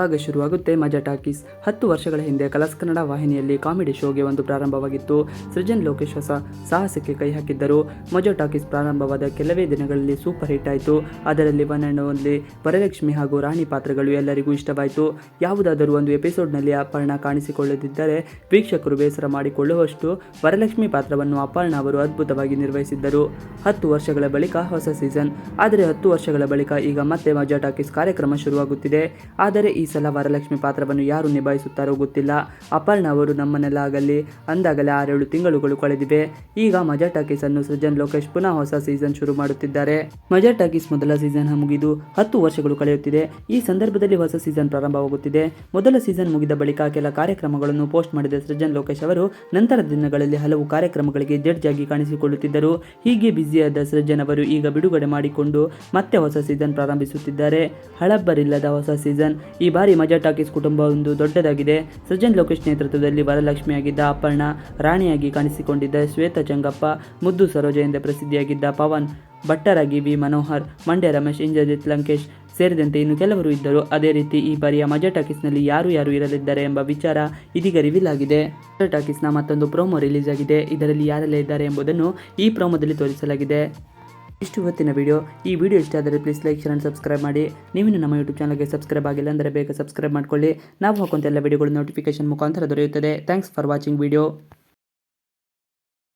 ಆಗ ಶುರುವಾಗುತ್ತೆ ಮಜಾ ಟಾಕೀಸ್. ಹತ್ತು ವರ್ಷಗಳ ಹಿಂದೆ ಕಲಸ್ ಕನ್ನಡ ವಾಹಿನಿಯಲ್ಲಿ ಕಾಮಿಡಿ ಶೋಗೆ ಒಂದು ಪ್ರಾರಂಭವಾಗಿತ್ತು. ಸೃಜನ್ ಲೋಕೇಶ್ ಹೊಸ ಸಾಹಸಕ್ಕೆ ಕೈ ಹಾಕಿದ್ದರು. ಮಜಾ ಟಾಕೀಸ್ ಪ್ರಾರಂಭವಾದ ಕೆಲವೇ ದಿನಗಳಲ್ಲಿ ಸೂಪರ್ ಹಿಟ್ ಆಯಿತು. ಅದರಲ್ಲಿ ಒನ್ ವರಲಕ್ಷ್ಮಿ ಹಾಗೂ ರಾಣಿ ಪಾತ್ರಗಳು ಎಲ್ಲರಿಗೂ ಇಷ್ಟವಾಯಿತು. ಯಾವುದಾದರೂ ಒಂದು ಎಪಿಸೋಡ್ನಲ್ಲಿ ಅಪರ್ಣ ಕಾಣಿಸಿಕೊಳ್ಳದಿದ್ದರೆ ವೀಕ್ಷಕರು ಬೇಸರ ಮಾಡಿಕೊಳ್ಳುವಷ್ಟು ವರಲಕ್ಷ್ಮಿ ಪಾತ್ರವನ್ನು ಅಪರ್ಣ ಅವರು ಅದ್ಭುತವಾಗಿ ನಿರ್ವಹಿಸಿದ್ದರು. ಹತ್ತು ವರ್ಷಗಳ ಬಳಿಕ ಹೊಸ ಸೀಸನ್. ಆದರೆ ಹತ್ತು ವರ್ಷಗಳ ಬಳಿಕ ಈಗ ಮತ್ತೆ ಮಜಾ ಟಾಕೀಸ್ ಕಾರ್ಯಕ್ರಮ ಶುರುವಾಗುತ್ತಿದೆ. ಆದರೆ ಈ ಸಲ ವರಲಕ್ಷ್ಮಿ ಪಾತ್ರವನ್ನು ಯಾರು ನಿಭಾಯಿಸುತ್ತಾರೋ ಗೊತ್ತಿಲ್ಲ. ಅಪರ್ಣ ಅವರು ನಮ್ಮನ್ನೆಲ್ಲಾಗಲಿ ಅಂದಾಗಲೇ ಆರೇಳು ತಿಂಗಳುಗಳು ಕಳೆದಿವೆ. ಈಗ ಮಜಾ ಟಾಕೀಸ್ ಅನ್ನು ಸೃಜನ್ ಲೋಕೇಶ್ ಪುನಃ ಹೊಸ ಸೀಸನ್ ಶುರು ಮಾಡುತ್ತಿದ್ದಾರೆ. ಮಜಾ ಟಾಕೀಸ್ ಮೊದಲ ಸೀಸನ್ ಮುಗಿದು ಹತ್ತು ವರ್ಷಗಳು ಕಳೆಯುತ್ತಿದೆ. ಈ ಸಂದರ್ಭದಲ್ಲಿ ಹೊಸ ಸೀಸನ್ ಪ್ರಾರಂಭವಾಗುತ್ತಿದೆ. ಮೊದಲ ಸೀಸನ್ ಮುಗಿದ ಬಳಿಕ ಕೆಲ ಕಾರ್ಯಕ್ರಮಗಳನ್ನು ಪೋಸ್ಟ್ ಮಾಡಿದ ಸೃಜನ್ ಲೋಕೇಶ್ ಅವರು ನಂತರದ ದಿನಗಳಲ್ಲಿ ಹಲವು ಕಾರ್ಯಕ್ರಮಗಳಿಗೆ ಜಡ್ಜ್ ಆಗಿ ಕಾಣಿಸಿಕೊಳ್ಳುತ್ತಿದ್ದರು. ಹೀಗೆ ಬ್ಯುಸಿಯಾದ ಸೃಜನ್ ಅವರು ಈಗ ಬಿಡುಗಡೆ ಮಾಡಿಕೊಂಡು ಮತ್ತೆ ಹೊಸ ಸೀಸನ್ ಪ್ರಾರಂಭಿಸುತ್ತಿದ್ದಾರೆ. ಹಳಬ್ಬರಿಲ್ಲದ ಹೊಸ ಸೀಸನ್. ಈ ಬಾರಿ ಮಜಾ ಟಾಕೀಸ್ ಕುಟುಂಬ ಒಂದು ದೊಡ್ಡದಾಗಿದೆ. ಸಜ್ಜನ್ ಲೋಕೇಶ್ ನೇತೃತ್ವದಲ್ಲಿ ವರಲಕ್ಷ್ಮಿಯಾಗಿದ್ದ ಅಪರ್ಣ ರಾಣಿಯಾಗಿ ಕಾಣಿಸಿಕೊಂಡಿದ್ದ ಶ್ವೇತಾ ಚಂಗಪ್ಪ, ಮುದ್ದು ಸರೋಜ ಎಂದೇ ಪ್ರಸಿದ್ಧಿಯಾಗಿದ್ದ ಪವನ್, ಭಟ್ಟರಾಗಿ ವಿ ಮನೋಹರ್, ಮಂಡ್ಯ ರಮೇಶ್, ಇಂದ್ರಜಿತ್ ಲಂಕೇಶ್ ಸೇರಿದಂತೆ ಇನ್ನು ಕೆಲವರು ಇದ್ದರು. ಅದೇ ರೀತಿ ಈ ಬಾರಿಯ ಮಜಾ ಟಾಕೀಸ್ನಲ್ಲಿ ಯಾರು ಯಾರು ಇರಲಿದ್ದಾರೆ ಎಂಬ ವಿಚಾರ ಇದೀಗ ರಿವೀಲ್ ಆಗಿದೆ. ಮಜಾ ಟಾಕೀಸ್ನ ಮತ್ತೊಂದು ಪ್ರೋಮೋ ರಿಲೀಸ್ ಆಗಿದೆ ಇದರಲ್ಲಿ ಯಾರೆಲ್ಲ ಇದ್ದಾರೆ ಎಂಬುದನ್ನು ಈ ಪ್ರೋಮೋದಲ್ಲಿ ತೋರಿಸಲಾಗಿದೆ. ಇಷ್ಟು ಹೊತ್ತಿನ ವಿಡಿಯೋ ಈ ವಿಡಿಯೋ ಇಷ್ಟ ಆದರೆ please like share and subscribe ಮಾಡಿ. ನೀವಿನ ನಮ್ಮ ಯೂಟ್ಯೂಬ್ ಚಾನಲ್ಗೆ ಸಬ್ಸ್ಕ್ರೈಬ್ ಆಗಿಲ್ಲ ಅಂದರೆ ಬೇಗ ಸಬ್ಸ್ಕ್ರೈಬ್ ಮಾಡ್ಕೊಳ್ಳಿ. ನಾವು ಹಾಕುವಂಥ ಎಲ್ಲ ವಿಡಿಯೋಗಳು ನೋಟಿಫಿಕೇಶನ್ ಮುಖಾಂತರ ದೊರೆಯುತ್ತದೆ. Thanks for watching video